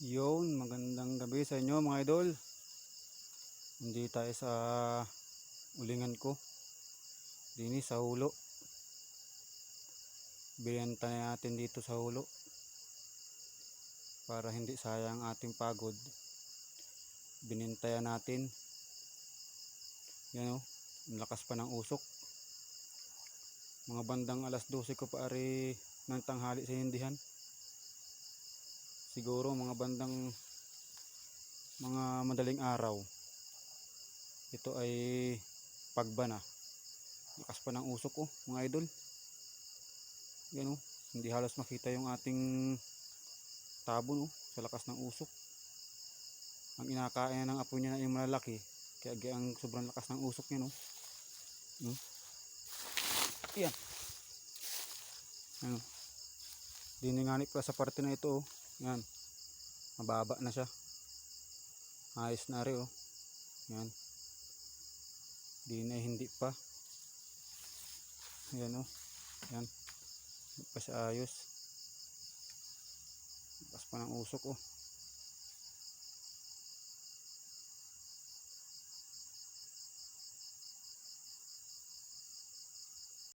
Yun, magandang gabi sa inyo mga idol. Hindi tayo sa ulingan ko. Dini sa hulo. Biyanta natin dito sa hulo. Para hindi sayang ating pagod. Binintayan natin. Yan o, ang lakas pa ng usok. Mga bandang alas 12 ko pa ari ng tanghali sa hindihan siguro mga bandang mga madaling araw. Ito ay pagba na. Lakas pa ng usok oh mga idol. Yan oh hindi halos makita yung ating tabon oh sa lakas ng usok. Ang inakain ng apo niya na yung malalaki kaya ang sobrang lakas ng usok niya no. Hmm? yan ano dininganip pa sa parte na ito oh. Yan. Mababa na siya. Ayos na rin oh. Yan. Di na hindi pa. Yan oh. Yan. Hindi pa siya ayos. Lakas pa ng usok oh.